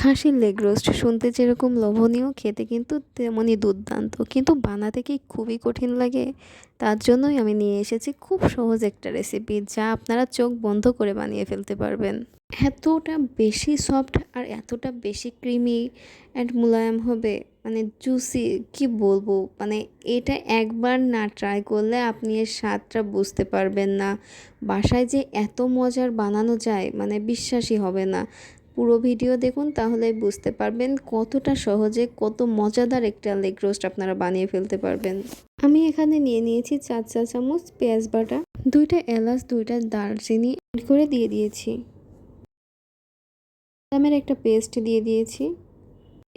খাসির leg roast শুনতে যেরকম লোভনীয়, খেতে কিন্তু তেমনই দুর্দান্ত। কিন্তু বানাতে কি খুবই কঠিন লাগে? তার জন্যই আমি নিয়ে এসেছি খুব সহজ একটা রেসিপি যা আপনারা চোখ বন্ধ করে বানিয়ে ফেলতে পারবেন। এতটা বেশি সফট আর এতটা বেশি ক্রিমি অ্যান্ড মোলায়েম হবে। মানে জুসি কি বলব? মানে এটা একবার না ট্রাই করলে আপনি এর স্বাদটা বুঝতে পারবেন না। বাসায় যে এত মজার বানানো যায় মানে বিশ্বাসই হবে না। পুরো ভিডিও দেখুন, তাহলে বুঝতে পারবেন কতটা সহজে কত মজাদার একটা লেগ রোস্ট আপনারা বানিয়ে ফেলতে পারবেন। আমি এখানে নিয়ে নিয়েছি চার চা চামচ পেঁয়াজ বাটা, দুইটা এলাচ, দুইটা দারচিনি করে দিয়ে দিয়েছি। বাদামের একটা পেস্ট দিয়ে দিয়েছি।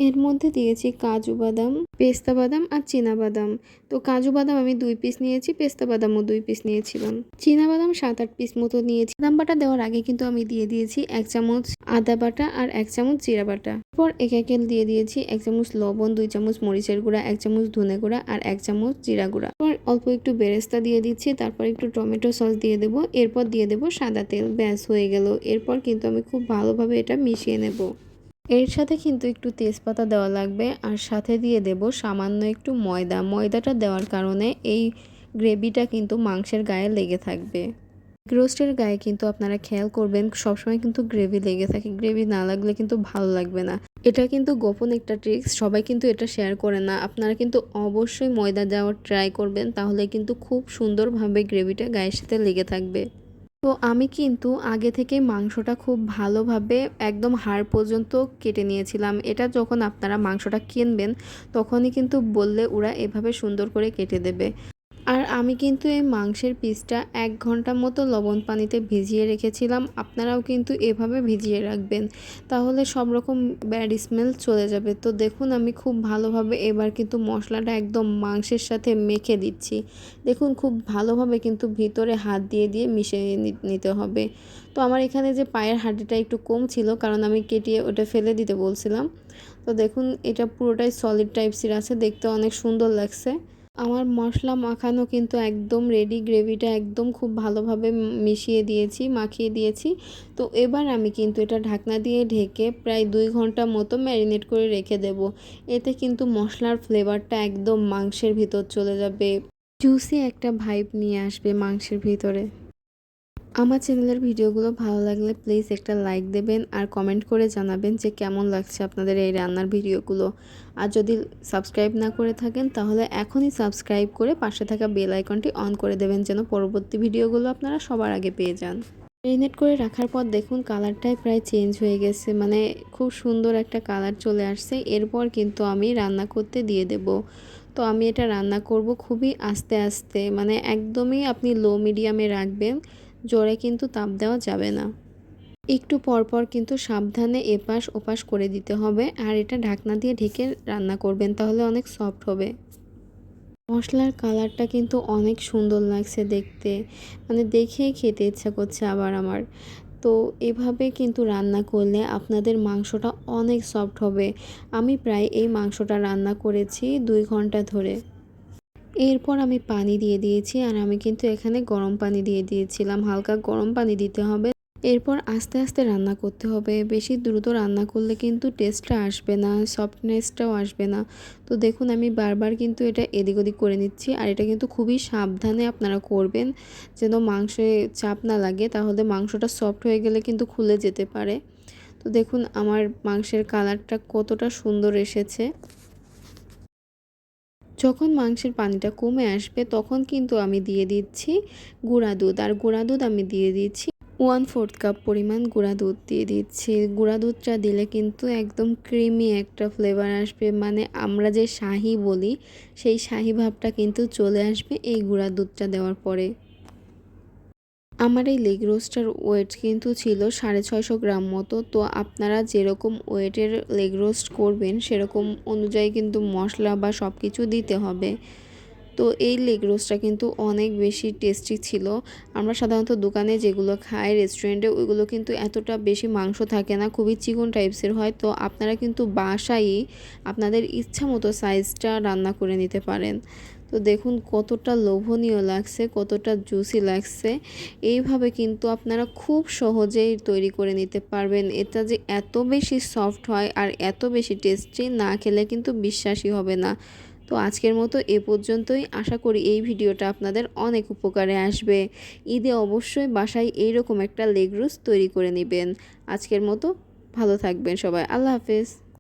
এর মধ্যে দিয়েছি কাজু বাদাম, পেস্তা বাদাম আর চীনা বাদাম। তো কাজু বাদাম আমি দুই পিস নিয়েছি, পেস্তা বাদামও দুই পিস নিয়েছিলাম। চীনা বাদাম সাত আট পিস মতো নিয়েছি। বাদাম বাটা দেওয়ার আগে কিন্তু আমি দিয়ে দিয়েছি এক চামচ আদা বাটা আর এক চামচ জিরা বাটা। পর এক একেল দিয়ে দিয়েছি এক চামচ লবণ, দুই চামচ মরিচের গুঁড়া, এক চামচ ধনে গুঁড়া আর এক চামচ জিরা গুঁড়া। পর অল্প একটু বেরেস্তা দিয়ে দিচ্ছি, তারপর একটু টমেটো সস দিয়ে দেবো। এরপর দিয়ে দেবো সাদা তেল। ব্যাস, হয়ে গেল। এরপর কিন্তু আমি খুব ভালোভাবে এটা মিশিয়ে নেব। এর সাথে কিন্তু একটু তেজপাতা দেওয়া লাগবে, আর সাথে দিয়ে দেব সামান্য একটু ময়দা। ময়দাটা দেওয়ার কারণে এই গ্রেভিটা কিন্তু মাংসের গায়ে লেগে থাকবে। রোস্টের গায়ে কিন্তু আপনারা খেয়াল করবেন, সবসময় কিন্তু গ্রেভি লেগে থাকে। গ্রেভি না লাগলে কিন্তু ভালো লাগবে না। এটা কিন্তু গোপন একটা ট্রিক্স সবাই কিন্তু এটা শেয়ার করে না। আপনারা কিন্তু অবশ্যই ময়দা দেওয়ার ট্রাই করবেন, তাহলে কিন্তু খুব সুন্দরভাবে গ্রেভিটা গায়ের সাথে লেগে থাকবে। তো আমি কিন্তু আগে থেকে মাংসটা খুব ভালোভাবে একদম হাড় পর্যন্ত কেটে নিয়েছিলাম। এটা যখন আপনারা মাংসটা কিনবেন, তখনই কিন্তু বললে ওরা এভাবে সুন্দর করে কেটে দেবে। আমি কিন্তু এই মাংসের পিসটা এক ঘণ্টা মতো লবণ পানিতে ভিজিয়ে রেখেছিলাম। আপনারাও কিন্তু এভাবে ভিজিয়ে রাখবেন। তাহলে সব রকম ব্যাড স্মেল চলে যাবে। তো দেখুন, আমি খুব ভালোভাবে এবার কিন্তু মশলাটা একদম মাংসের সাথে মেখে দিচ্ছি। দেখুন, খুব ভালোভাবে কিন্তু ভিতরে হাত দিয়ে দিয়ে মিশিয়ে নিতে হবে। তো আমার এখানে যে পায়ের হাঁটিটা একটু কম ছিল, কারণ আমি কেটিয়ে ওটা ফেলে দিতে বলছিলাম। তো দেখুন, এটা পুরোটাই সলিড টাইপসের আছে। দেখতে অনেক সুন্দর লাগছে। আমার মশলা মাখানো কিন্তু একদম রেডি গ্রেভিটা একদম খুব ভালোভাবে মিশিয়ে দিয়েছি, মাখিয়ে দিয়েছি। তো এবার আমি কিন্তু এটা ঢাকনা দিয়ে ঢেকে প্রায় দুই ঘণ্টা মতো ম্যারিনেট করে রেখে দেব। এতে কিন্তু মশলার ফ্লেভারটা একদম মাংসের ভিতর চলে যাবে। জুসি একটা ভাইব নিয়ে আসবে মাংসের ভিতরে। আমার চ্যানেলের ভিডিওগুলো ভালো লাগলে প্লিজ একটা লাইক দেবেন আর কমেন্ট করে জানাবেন যে কেমন লাগছে আপনাদের এই রান্নার ভিডিওগুলো। আর যদি সাবস্ক্রাইব না করে থাকেন তাহলে এখনই সাবস্ক্রাইব করে পাশে থাকা বেল আইকনটি অন করে দেবেন যেন পরবর্তী ভিডিওগুলো আপনারা সবার আগে পেয়ে যান। ম্যারিনেট করে রাখার পর দেখুন কালারটাই প্রায় চেঞ্জ হয়ে গেছে মানে খুব সুন্দর একটা কালার চলে আসছে। এরপর কিন্তু আমি রান্না করতে দিয়ে দেব। তো আমি এটা রান্না করব খুবই আস্তে আস্তে মানে একদমই আপনি লো মিডিয়ামে রাখবেন। জোরে কিন্তু তাপ দেওয়া যাবে না। একটু পরপর কিন্তু সাবধানে এপাশ ওপাশ করে দিতে হবে আর এটা ঢাকনা দিয়ে ঢেকে রান্না করবেন তাহলে অনেক সফট হবে। মশলার কালারটা কিন্তু অনেক সুন্দর লাগছে দেখতে। মানে দেখেই খেতে ইচ্ছা করছে আবার আমার। তো এভাবে কিন্তু রান্না করলে আপনাদের মাংসটা অনেক সফট হবে। আমি প্রায় এই মাংসটা রান্না করেছি দুই ঘণ্টা ধরে। এরপর আমি পানি দিয়ে দিয়েছি আর আমি কিন্তু এখানে গরম পানি দিয়ে দিয়েছিলাম, হালকা গরম পানি দিতে হবে। এরপর আস্তে আস্তে রান্না করতে হবে, বেশি দ্রুত রান্না করলে কিন্তু টেস্টটা আসবে না সফটনেসটাও আসবে না। তো দেখুন, আমি বারবার কিন্তু এটা এদিক ওদিক করে নিচ্ছি আর এটা কিন্তু খুবই সাবধানে আপনারা করবেন, যেন মাংসে চাপ না লাগে, তাহলে মাংসটা সফট হয়ে গেলে কিন্তু খুলে যেতে পারে। তো দেখুন, আমার মাংসের কালারটা কতটা সুন্দর এসেছে। যখন মাংসের পানিটা কমে আসবে, তখন কিন্তু আমি দিয়ে দিচ্ছি গুঁড়া দুধ। আর গুঁড়া দুধ আমি দিয়ে দিচ্ছি ওয়ান ফোর্থ কাপ পরিমাণ গুঁড়া দুধ দিয়ে দিচ্ছি। গুঁড়া দুধটা দিলে কিন্তু একদম ক্রিমি একটা ফ্লেভার আসবে। মানে আমরা যে শাহি বলি, সেই শাহি ভাবটা কিন্তু চলে আসবে এই গুঁড়া দুধটা দেওয়ার পরে। আমার এই লেগ রোস্টার ওয়েট কিন্তু ছিল সাড়ে ছয়শো গ্রাম মতো। তো আপনারা যেরকম ওয়েটের লেগ রোস্ট করবেন, সেরকম অনুযায়ী কিন্তু মশলা বা সব কিছু দিতে হবে। তো এই লেগ রোস্টটা কিন্তু অনেক বেশি টেস্টি ছিল। আমরা সাধারণত দোকানে যেগুলো খাই রেস্টুরেন্টে ওইগুলো কিন্তু এতটা বেশি মাংস থাকে না, খুবই চিকন টাইপসের হয়। তো আপনারা কিন্তু বাসায় আপনাদের ইচ্ছা মতো সাইজটা রান্না করে নিতে পারেন। তো দেখুন কতটা লোভনীয় লাগছে, কতটা জুসি লাগছে। এইভাবে কিন্তু আপনারা খুব সহজেই তৈরি করে নিতে পারবেন। এটা যে এত বেশি সফট হয় আর এত বেশি টেস্টি না খেলে কিন্তু বিশ্বাসই হবে না। তো আজকের মতো এ পর্যন্তই। আশা করি এই ভিডিওটা আপনাদের অনেক উপকারে আসবে। ঈদে অবশ্যই বাসায় এইরকম একটা লেগ রোস্ট তৈরি করে নেবেন। আজকের মতো ভালো থাকবেন সবাই। আল্লাহ হাফেজ।